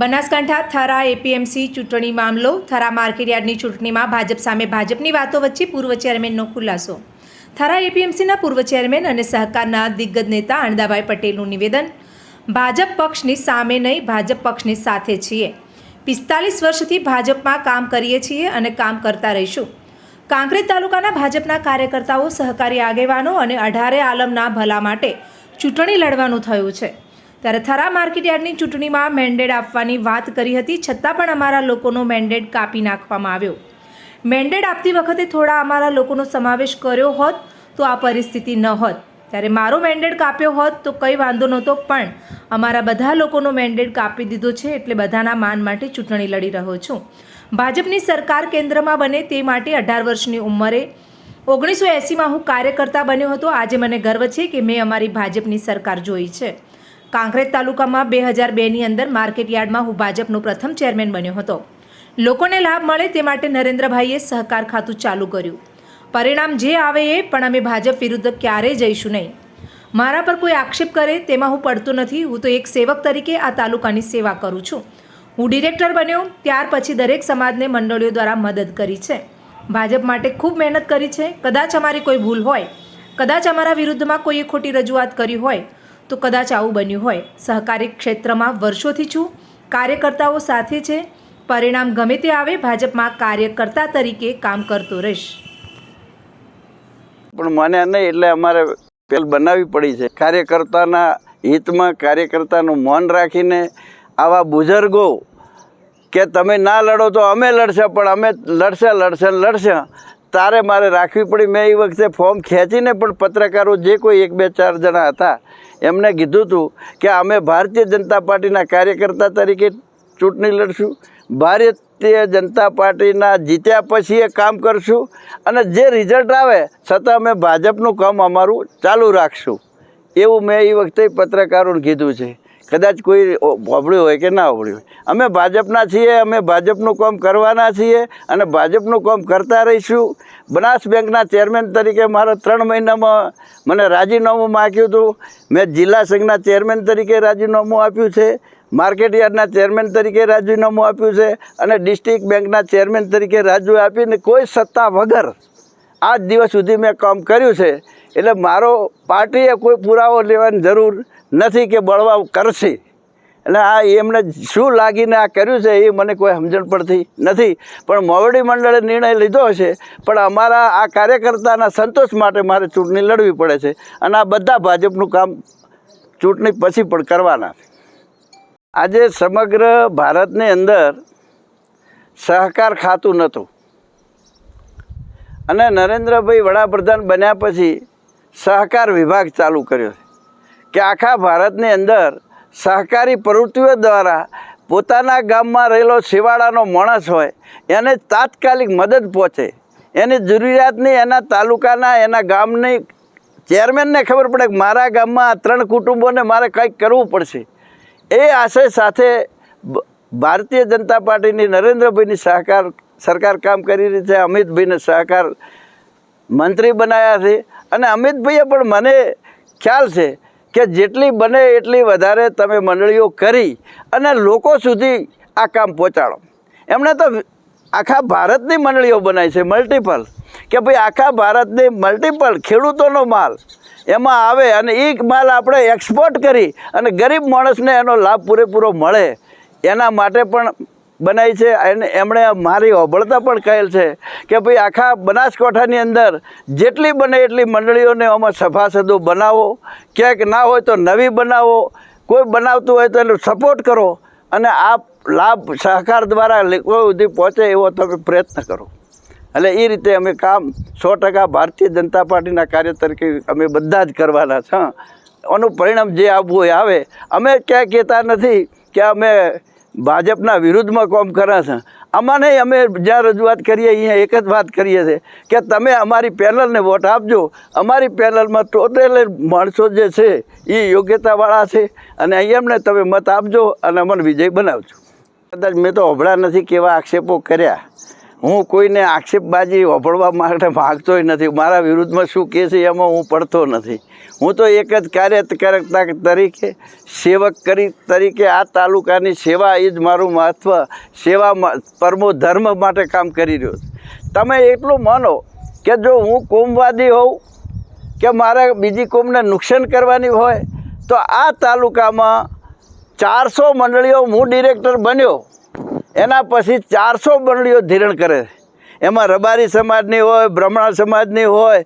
Banaskantha Thara APMC ચૂંટણી મામલો, થરા માર્કેટયાર્ડની ચૂંટણીમાં ભાજપ સામે ભાજપની વાતો વચ્ચે પૂર્વ ચેરમેનનો ખુલાસો. થરા એપીએમસીના પૂર્વ ચેરમેન અને સહકારના દિગ્ગજ નેતા અણદાભાઈ પટેલનું નિવેદન, ભાજપ પક્ષની સામે નહીં, ભાજપ પક્ષની સાથે છીએ. પિસ્તાલીસ વર્ષથી ભાજપમાં કામ કરીએ છીએ અને કામ કરતા રહીશું. કાંકરેજ તાલુકાના ભાજપના કાર્યકર્તાઓ સહકારી આગેવાનો અને અઢારે આલમના ભલા માટે ચૂંટણી લડવાનું થયું છે. ત્યારે થરા માર્કેટયાર્ડની ચૂંટણીમાં મેન્ડેટ આપવાની વાત કરી હતી, છતાં પણ અમારા લોકોનો મેન્ડેટ કાપી નાખવામાં આવ્યો. મેન્ડેટ આપતી વખતે થોડા અમારા લોકોનો સમાવેશ કર્યો હોત તો આ પરિસ્થિતિ ન હોત. ત્યારે મારો મેન્ડેટ કાપ્યો હોત તો કંઈ વાંધો નહોતો, પણ અમારા બધા લોકોનો મેન્ડેટ કાપી દીધો છે એટલે બધાના માન માટે ચૂંટણી લડી રહ્યો છું. ભાજપની સરકાર કેન્દ્રમાં બને તે માટે અઢાર વર્ષની ઉંમરે ઓગણીસો એંસીમાં હું કાર્યકર્તા બન્યો હતો. આજે મને ગર્વ છે કે મેં અમારી ભાજપની સરકાર જોઈ છે. કાંકરેજ તાલુકામાં બે હજાર બેની અંદર માર્કેટ યાર્ડમાં હું ભાજપનો પ્રથમ ચેરમેન બન્યો હતો. લોકોને લાભ મળે તે માટે નરેન્દ્રભાઈએ સહકાર ખાતું ચાલુ કર્યું. પરિણામ જે આવે એ પણ અમે ભાજપ વિરુદ્ધ ક્યારેય જઈશું નહીં. મારા પર કોઈ આક્ષેપ કરે તેમાં હું પડતો નથી. હું તો એક સેવક તરીકે આ તાલુકાની સેવા કરું છું. હું ડિરેક્ટર બન્યો, ત્યાર પછી દરેક સમાજને મંડળીઓ દ્વારા મદદ કરી છે. ભાજપ માટે ખૂબ મહેનત કરી છે. કદાચ અમારી કોઈ ભૂલ હોય, કદાચ અમારા વિરુદ્ધમાં કોઈએ ખોટી રજૂઆત કરી હોય તો કદાચ આવું બન્યું હોય. સહકારી ક્ષેત્રમાં વર્ષોથી છું. કાર્યકર્તાઓ સાથે છે. પરિણામ ગમે તે આવે, ભાજપમાં કાર્યકર્તા તરીકે કામ કરતો રહીશ. પણ મને નહીં, એટલે અમારે પેલ બનાવવી પડી છે. કાર્યકર્તાના હિતમાં કાર્યકર્તાનું મૌન રાખીને આવા બુઝુર્ગો કે તમે ના લડો તો અમે લડશે, પણ અમે લડશે લડશે લડશે. તારે મારે રાખવી પડી. મેં એ વખતે ફોર્મ ખેંચીને પણ પત્રકારો જે કોઈ એક બે ચાર જણા હતા એમને કીધું હતું કે અમે ભારતીય જનતા પાર્ટીના કાર્યકર્તા તરીકે ચૂંટણી લડશું, ભારતીય જનતા પાર્ટીના જીત્યા પછી એ કામ કરશું અને જે રિઝલ્ટ આવે છતાં અમે ભાજપનું કામ અમારું ચાલુ રાખશું. એવું મેં એ વખતે પત્રકારોને કીધું છે. કદાચ કોઈ હોબળ્યું હોય કે ના હોબળ્યું હોય. અમે ભાજપના છીએ, અમે ભાજપનું કામ કરવાના છીએ અને ભાજપનું કામ કરતા રહીશું. બનાસ બેંકના ચેરમેન તરીકે મારે ત્રણ મહિનામાં મને રાજીનામું માગ્યું હતું. મેં જિલ્લા સંઘના ચેરમેન તરીકે રાજીનામું આપ્યું છે. માર્કેટ યાર્ડના ચેરમેન તરીકે રાજીનામું આપ્યું છે અને ડિસ્ટ્રિક્ટ બેંકના ચેરમેન તરીકે રાજુ આપીને કોઈ સત્તા વગર આજ દિવસ સુધી મેં કામ કર્યું છે. એટલે મારો પાર્ટીએ કોઈ પુરાવો લેવાની જરૂર નથી કે બળવા કરશે. એટલે આ એમને શું લાગીને આ કર્યું છે એ મને કોઈ સમજણ પડતી નથી. પણ મોવડી મંડળે નિર્ણય લીધો છે. પણ અમારા આ કાર્યકર્તાના સંતોષ માટે મારે ચૂંટણી લડવી પડે છે. અને આ બધા ભાજપનું કામ ચૂંટણી પછી પણ કરવાના આજે સમગ્ર ભારતની અંદર સહકાર ખાતું નહોતું. અને નરેન્દ્રભાઈ વડાપ્રધાન બન્યા પછી સહકાર વિભાગ ચાલુ કર્યો છે. કે આખા ભારતની અંદર સહકારી પ્રવૃત્તિઓ દ્વારા પોતાના ગામમાં રહેલો શિવાળાનો માણસ હોય, એને તાત્કાલિક મદદ પહોંચે. એની જરૂરિયાતની એના તાલુકાના, એના ગામની ચેરમેનને ખબર પડે કે મારા ગામમાં આ ત્રણ કુટુંબોને મારે કંઈક કરવું પડશે. એ આશય સાથે ભારતીય જનતા પાર્ટીની નરેન્દ્રભાઈની સહકાર, સરકાર કામ કરી રહી છે, અમિતભાઈને સહકાર મંત્રી બનાવ્યા છે. અને અમિતભાઈએ પણ મને ખ્યાલ છે કે જેટલી બને એટલી વધારે તમે મંડળીઓ કરી અને લોકો સુધી આ કામ પહોંચાડો. એમણે તો આખા ભારતની મંડળીઓ બનાવી છે મલ્ટિપલ કે ભાઈ આખા ભારતની મલ્ટિપલ ખેડૂતોનો માલ એમાં આવે અને એ માલ આપણે એક્સપોર્ટ કરી અને ગરીબ માણસને એનો લાભ પૂરેપૂરો મળે એના માટે પણ બનાવી છે અને એમણે મારી હોબળતા પણ કહેલ છે કે ભાઈ આખા બનાસકાંઠાની અંદર જેટલી બને એટલી મંડળીઓને આમાં સભાસદો બનાવો. ક્યાંક ના હોય તો નવી બનાવો. કોઈ બનાવતું હોય તો એનો સપોર્ટ કરો અને આ લાભ, સહકાર દ્વારા લોકો સુધી પહોંચે એવો તમે પ્રયત્ન કરો. એટલે એ રીતે અમે કામ સો ટકા ભારતીય જનતા પાર્ટીના કાર્ય તરીકે અમે બધા જ કરવાના છે આનું પરિણામ જે આવવું હોય આવે, અમે ક્યાંય કહેતા નથી કે અમે ભાજપના વિરુદ્ધમાં કોમ કરે છે. અમાને અમે જ્યાં રજૂઆત કરીએ, અહીંયા એક જ વાત કરીએ છીએ કે તમે અમારી પેનલને વોટ આપજો. અમારી પેનલમાં ટોટલ માણસો જે છે, એ યોગ્યતાવાળા છે અને એમને તમે મત આપજો અને અમને વિજય બનાવજો. કદાચ મેં તો હોભળા નથી કેવા આક્ષેપો કર્યા. હું કોઈને આક્ષેપબાજી વભળવા માટે માગતો નથી. મારા વિરુદ્ધમાં શું કહે છે એમાં હું પડતો નથી. હું તો એક જ કાર્યકર્તા તરીકે, સેવક કરી તરીકે આ તાલુકાની સેવા એ જ મારું મહત્ત્વ સેવા પરમો ધર્મ માટે કામ કરી રહ્યો છું. તમે એટલું માનો કે જો હું કોમવાદી હોઉં, કે મારે બીજી કોમને નુકસાન કરવાની હોય, તો આ તાલુકામાં ચારસો મંડળીઓ હું ડિરેક્ટર બન્યો. એના પછી ચારસો મંડળીઓ ધિરણ કરે. એમાં રબારી સમાજની હોય, બ્રહ્મણ સમાજની હોય,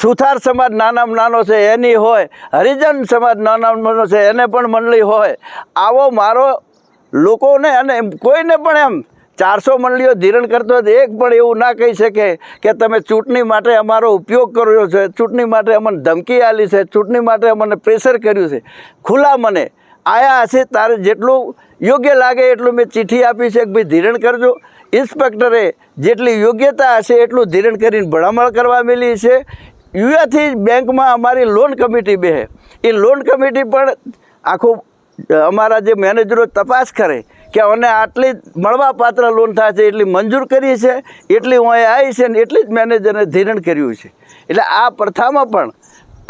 સુથાર સમાજ નાનામાં નાનો છે, એની હોય, હરિજન સમાજ નાનામાં નાનો છે, એને પણ મંડળી હોય. આવો મારો લોકોને અને કોઈને પણ એમ ચારસો મંડળીઓ ધિરણ કરતો એક પણ એવું ના કહી શકે કે તમે ચૂંટણી માટે અમારો ઉપયોગ કર્યો છે, ચૂંટણી માટે અમને ધમકી આલી છે, ચૂંટણી માટે અમને પ્રેશર કર્યું છે. ખુલ્લા મને આયા હશે, તારે જેટલું યોગ્ય લાગે એટલું મેં ચિઠ્ઠી આપી છે કે ભાઈ ધીરણ કરજો. ઇન્સ્પેક્ટરે જેટલી યોગ્યતા હશે એટલું ધીરણ કરીને ભલામણ કરવા મેલી છે. યુએથી બેંકમાં અમારી લોન કમિટી બેહે એ લોન કમિટી પણ આખું અમારા જે મેનેજરો તપાસ કરે કે અમને આટલી મળવાપાત્ર લોન થાય છે એટલી મંજૂર કરી છે, એટલી હું અહીં આવી છે ને એટલી જ મેનેજરને ધીરણ કર્યું છે. એટલે આ પ્રથામાં પણ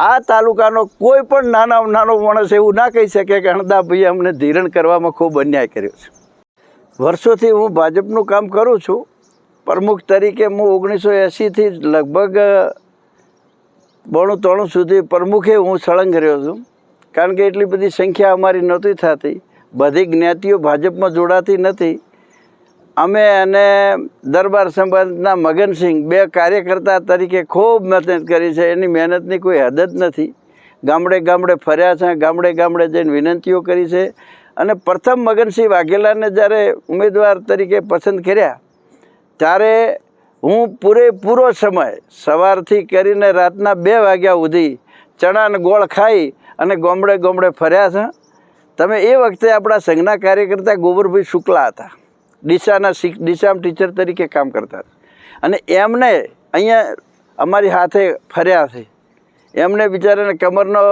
આ તાલુકાનો કોઈ પણ નાના નાનો માણસ એવું ના કહી શકે કે હણદાભાઈએ અમને ધીરણ કરવામાં ખૂબ અન્યાય કર્યો છે. વર્ષોથી હું ભાજપનું કામ કરું છું. પ્રમુખ તરીકે હું ઓગણીસો એંસીથી લગભગ બોણું ત્રણું સુધી પ્રમુખે હું સળંગ રહ્યો છું. કારણ કે એટલી બધી સંખ્યા અમારી નહોતી થતી. બધી જ્ઞાતિઓ ભાજપમાં જોડાતી નથી. અમે અને દરબાર સંબંધના મગનસિંહ બે કાર્યકર્તા તરીકે ખૂબ મહેનત કરી છે. એની મહેનતની કોઈ હદ જ નથી. ગામડે ગામડે ફર્યા છે, ગામડે ગામડે જઈને વિનંતીઓ કરી છે. અને પ્રથમ મગનસિંહ વાઘેલાને જ્યારે ઉમેદવાર તરીકે પસંદ કર્યા, ત્યારે હું પૂરેપૂરો સમય સવારથી કરીને રાતના બે વાગ્યા સુધી ચણાને ગોળ ખાઈ અને ગામડે ગામડે ફર્યા છે. તમે એ વખતે આપણા સંઘના કાર્યકર્તા ગોબરભાઈ શુક્લા હતા. ડીસાના ડીસામાં ટીચર તરીકે કામ કરતા અને એમને અહીંયા અમારી હાથે ફર્યા છે. એમને બિચારાને કમરનો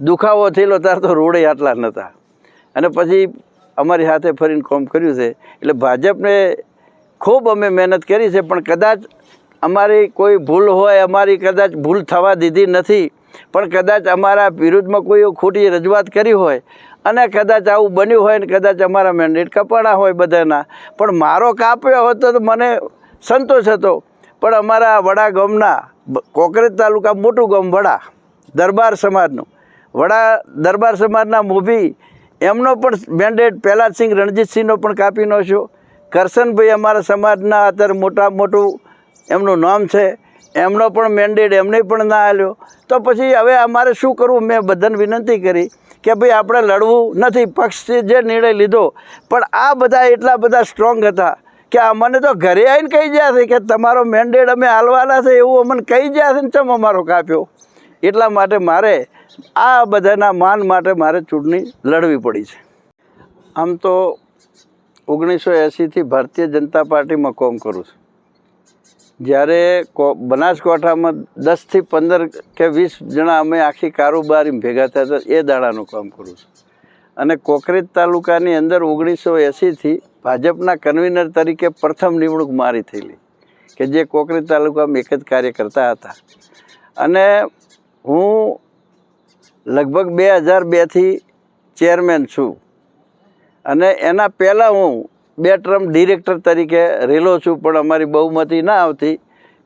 દુખાવો થયેલો ત્યારે તો રોડે આટલા નહોતા અને પછી અમારી હાથે ફરીને કામ કર્યું છે. એટલે ભાજપને ખૂબ અમે મહેનત કરી છે, પણ કદાચ અમારી કોઈ ભૂલ હોય, અમારી કદાચ ભૂલ થવા દીધી નથી, પણ કદાચ અમારા વિરુદ્ધમાં કોઈ ખોટી રજૂઆત કરી હોય અને કદાચ આવું બન્યું હોય ને કદાચ અમારા મેન્ડેટ કપાણા હોય બધાના. પણ મારો કાપ્યો હતો તો મને સંતોષ હતો. પણ અમારા વડા ગામના, કોકરેજ તાલુકા મોટું ગામ વડા, દરબાર સમાજનું. વડા દરબાર સમાજના મોભી, એમનો પણ મેન્ડેટ પહેલાદસિંહ રણજીતસિંહનો પણ કાપી નાખ્યો. કરશનભાઈ અમારા સમાજના અત્યારે મોટા મોટું એમનું નામ છે. એમનો પણ મેન્ડેટ એમને પણ ના આવ્યો તો પછી હવે અમારે શું કરવું? મેં બધાને વિનંતી કરી. કે ભાઈ આપણે લડવું નથી પક્ષે જે નિર્ણય લીધો. પણ આ બધા એટલા બધા સ્ટ્રોંગ હતા કે અમને તો ઘરે આવીને કહી ગયા છે કે તમારો મેન્ડેટ અમે હાલવાના છે, એવું અમને કહી ગયા છે ને ચમ અમારો કાપ્યો? એટલા માટે મારે આ બધાના માન માટે મારે ચૂંટણી લડવી પડી છે. આમ તો ઓગણીસો એંસીથી ભારતીય જનતા પાર્ટીમાં કોમ કરું છું. જ્યારે બનાસકાંઠામાં દસથી પંદર કે વીસ જણા અમે આખી કારોબારી ભેગા થયા હતા, એ દાડાનું કામ કરું છું. અને કોકરેજ તાલુકાની અંદર ઓગણીસો એંસીથી ભાજપના કન્વીનર તરીકે પ્રથમ નિમણૂક મારી થયેલી, કે જે કોકરેજ તાલુકામાં એક જ કાર્ય કરતા હતા. અને હું લગભગ બે હજાર બેથી ચેરમેન છું. અને એના પહેલાં હું બે ટર્મ ડિરેક્ટર તરીકે રહેલો છું, પણ અમારી બહુમતી ના આવતી,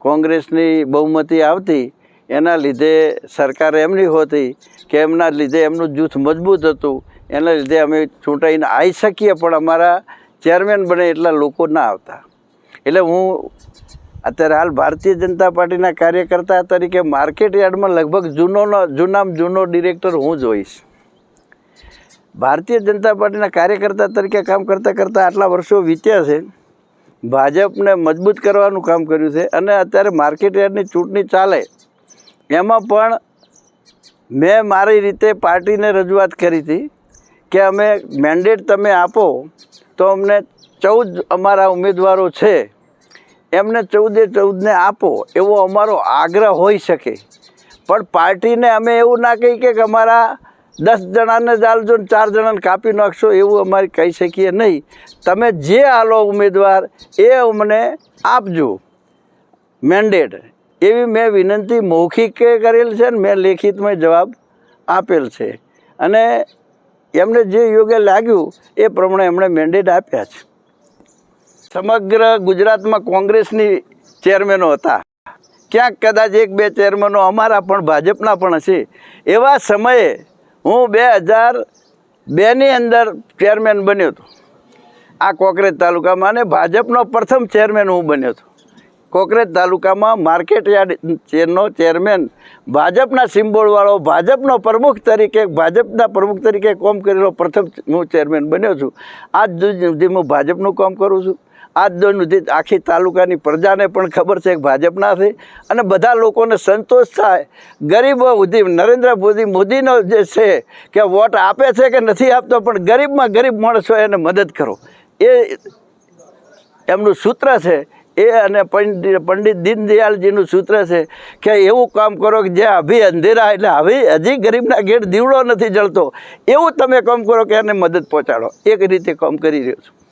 કોંગ્રેસની બહુમતી આવતી, એના લીધે સરકાર એમની હોતી કે એમના લીધે એમનું જૂથ મજબૂત હતું, એના લીધે અમે ચૂંટાઈને આવી શકીએ, પણ અમારા ચેરમેન બને એટલા લોકો ના આવતા. એટલે હું અત્યારે હાલ ભારતીય જનતા પાર્ટીના કાર્યકર્તા તરીકે માર્કેટ યાર્ડમાં લગભગ જૂનોનો જૂનામાં જૂનો ડિરેક્ટર હું જ હોઈશ. ભારતીય જનતા પાર્ટીના કાર્યકર્તા તરીકે કામ કરતાં કરતાં આટલા વર્ષો વીત્યા છે. ભાજપને મજબૂત કરવાનું કામ કર્યું છે અને અત્યારે માર્કેટ યાર્ડની ચૂંટણી ચાલે. એમાં પણ મેં મારી રીતે પાર્ટીને રજૂઆત કરી હતી કે અમે મેન્ડેટ તમે આપો તો અમને ચૌદ અમારા ઉમેદવારો છે. એમને ચૌદે ચૌદને આપો એવો અમારો આગ્રહ હોઈ શકે. પણ પાર્ટીને અમે એવું ના કહી કે અમારા દસ જણાને ચાલજો ને ચાર જણાને કાપી નાખશો એવું અમારે કહી શકીએ નહીં. તમે જે આલો ઉમેદવાર, એ અમને આપજો. મેન્ડેટ એવી મેં વિનંતી મૌખિકે કરેલ છે ને મેં લેખિતમાં જવાબ આપેલ છે. અને એમને જે યોગ્ય લાગ્યું, એ પ્રમાણે એમણે મેન્ડેટ આપ્યા છે. સમગ્ર ગુજરાતમાં કોંગ્રેસની ચેરમેનો હતા. ક્યાંક કદાચ એક બે ચેરમેનો અમારા પણ, ભાજપના પણ હશે. એવા સમયે હું બે હજાર બેની અંદર ચેરમેન બન્યો હતો. આ કોકરેજ તાલુકામાં અને ભાજપનો પ્રથમ ચેરમેન હું બન્યો હતો. કોકરેજ તાલુકામાં માર્કેટ યાર્ડ ચેરનો ચેરમેન ભાજપના સિમ્બોલવાળો, ભાજપનો પ્રમુખ તરીકે, ભાજપના પ્રમુખ તરીકે કામ કરેલો પ્રથમ હું ચેરમેન બન્યો છું. આજ સુધી હું ભાજપનું કામ કરું છું. આજ સુધી આખી તાલુકાની પ્રજાને પણ ખબર છે કે ભાજપના છે. અને બધા લોકોને સંતોષ થાય. ગરીબો સુધી નરેન્દ્ર મોદી, મોદીનો જે છે કે વોટ આપે છે કે નથી આપતો, પણ ગરીબમાં ગરીબ માણસ એને મદદ કરો. એ એમનું સૂત્ર છે. એ અને પંડિત પંડિત દીનદયાળજીનું સૂત્ર છે કે એવું કામ કરો કે જે અભી અંધેરા એટલે હવે હજી ગરીબના ઘેર દીવડો નથી જળતો. એવું તમે કામ કરો કે એને મદદ પહોંચાડો. એક રીતે કામ કરી રહ્યો છું.